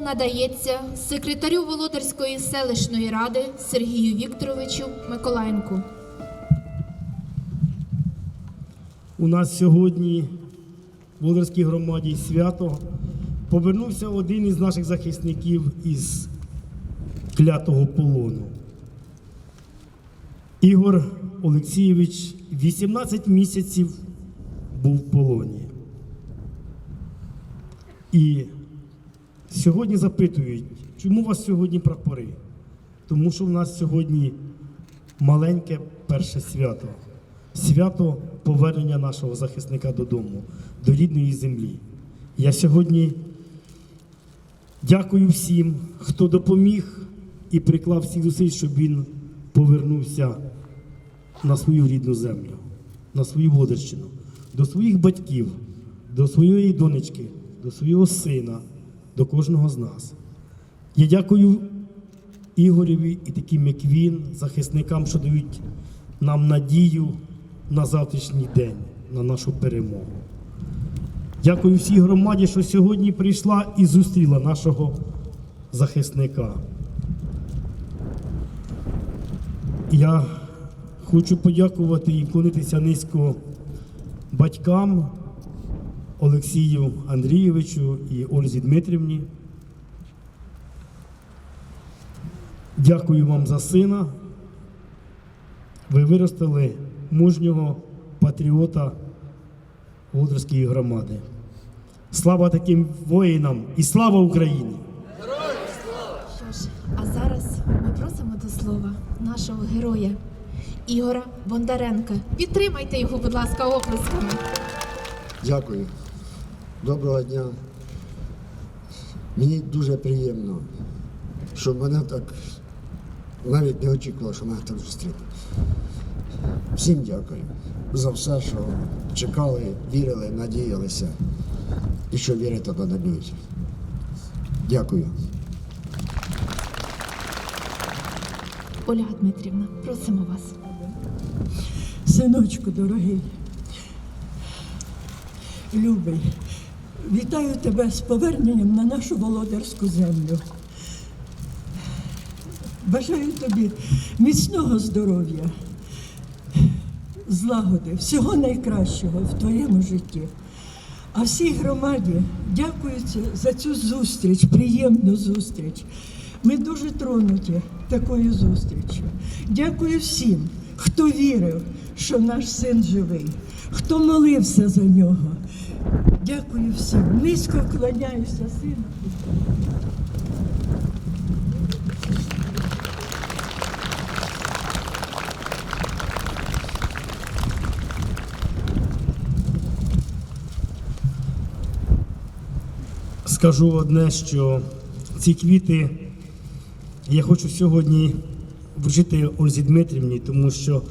надається секретарю Володарської селищної ради Сергію Вікторовичу Миколаєнку. У нас сьогодні в Володарській громаді свято повернувся один із наших захисників із клятого полону. Ігор Олексійович 18 місяців був в полоні. І сьогодні запитують, чому у вас сьогодні прапори? Тому що в нас сьогодні маленьке перше свято. Свято повернення нашого захисника додому, до рідної землі. Я сьогодні дякую всім, хто допоміг і приклав всі зусиль, щоб він повернувся на свою рідну землю, на свою Володарщину, до своїх батьків, до своєї донечки, до свого сина, до кожного з нас. Я дякую Ігореві і таким, як він, захисникам, що дають нам надію на завтрашній день, на нашу перемогу. Дякую всій громаді, що сьогодні прийшла і зустріла нашого захисника. Я хочу подякувати і вклонитися низько батькам Олексію Андрійовичу і Ользі Дмитрівні. Дякую вам за сина. Ви виростили мужнього патріота Володарської громади. Слава таким воїнам і слава Україні! Що ж, а зараз ми просимо до слова нашого героя Ігора Бондаренка. Підтримайте його, будь ласка, оплесками. Дякую. Доброго дня. Мені дуже приємно, що мене так навіть не очікувало, що мене так зустріли. Всім дякую за все, що чекали, вірили, надіялися і що вірите додадуть. Дякую. Ольга Дмитрівна, просимо вас. Синочку дорогий, любий, вітаю тебе з поверненням на нашу володарську землю. Бажаю тобі міцного здоров'я, злагоди, всього найкращого в твоєму житті. А всій громаді дякую за цю зустріч, приємну зустріч. Ми дуже тронуті такою зустрічю. Дякую всім, хто вірив, що наш син живий, хто молився за нього. Дякую всім. Низько вклоняюся сину. Скажу одне, що ці квіти я хочу сьогодні вручити Ользі Дмитрівні, тому що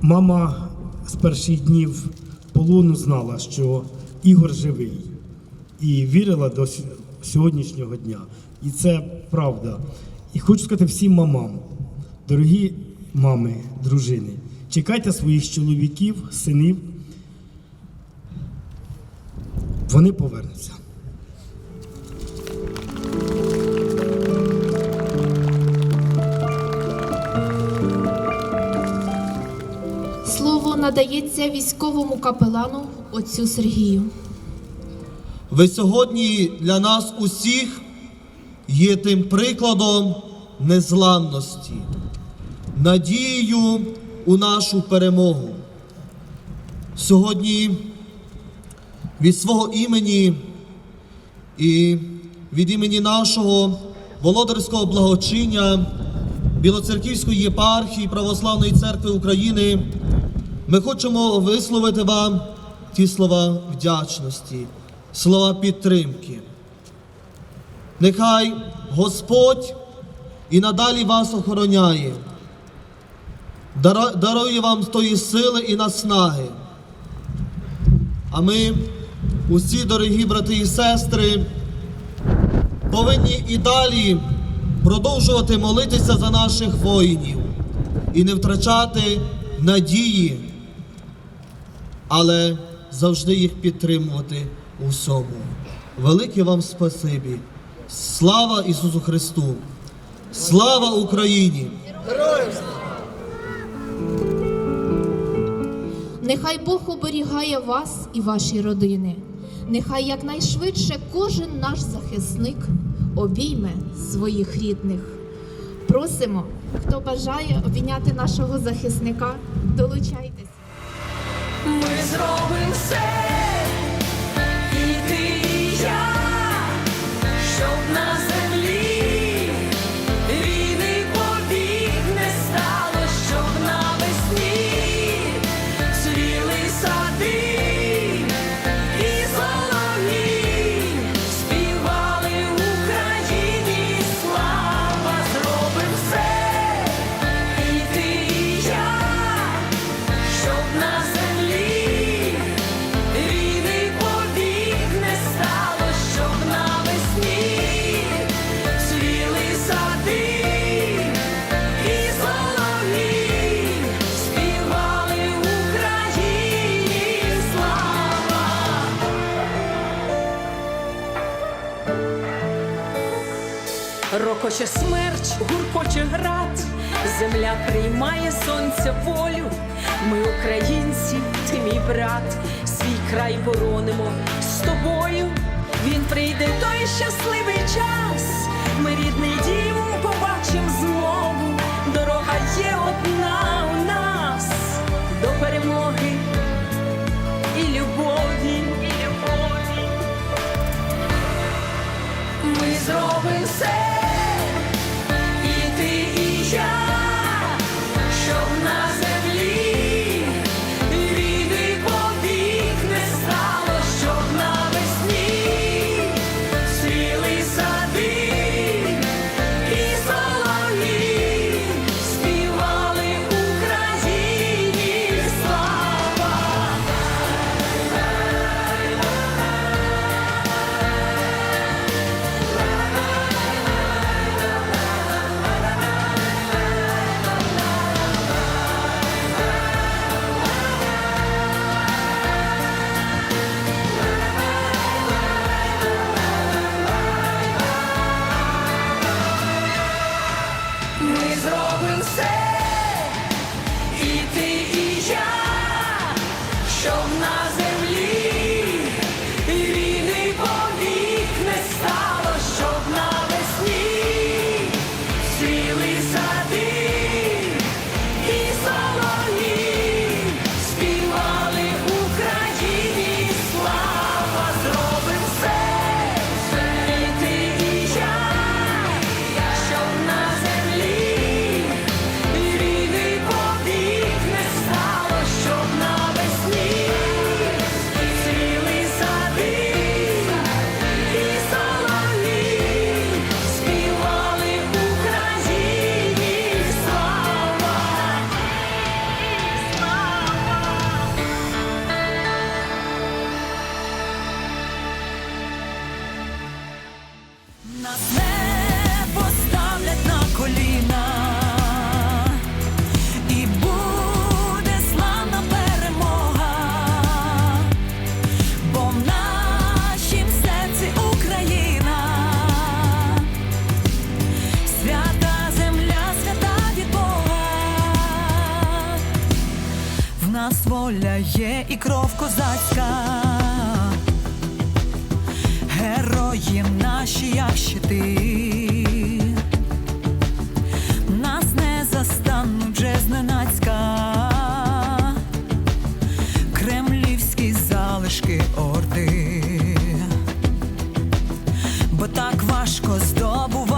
мама з перших днів полону знала, що Ігор живий і вірила до сьогоднішнього дня. І це правда. І хочу сказати всім мамам, дорогі мами, дружини, чекайте своїх чоловіків, синів. Вони повернуться. Надається військовому капелану отцю Сергію. Ви сьогодні для нас усіх є тим прикладом незламності, надією у нашу перемогу. Сьогодні від свого імені і від імені нашого володарського благочиння Білоцерківської єпархії Православної церкви України ми хочемо висловити вам ті слова вдячності, слова підтримки. Нехай Господь і надалі вас охороняє, дарує вам тої сили і наснаги. А ми, усі дорогі брати і сестри, повинні і далі продовжувати молитися за наших воїнів і не втрачати надії, але завжди їх підтримувати у всьому. Велике вам спасибі. Слава Ісусу Христу! Слава Україні! Нехай Бог оберігає вас і ваші родини. Нехай якнайшвидше кожен наш захисник обійме своїх рідних. Просимо, хто бажає обійняти нашого захисника, долучайтеся. Ми зробимо все, гуркоче град, земля приймає сонця волю. Ми, українці, ти мій брат, свій край боронимо з тобою. Він прийде той щасливий час. Ми рідний дім побачим знову. Дорога є одна у нас до перемоги і любові. І любові. Ми зробимо все, nadie. нас воля є і кров козацька, герої наші, як щити, нас не застануть вже зненацька, кремлівські залишки орди, бо так важко здобувати.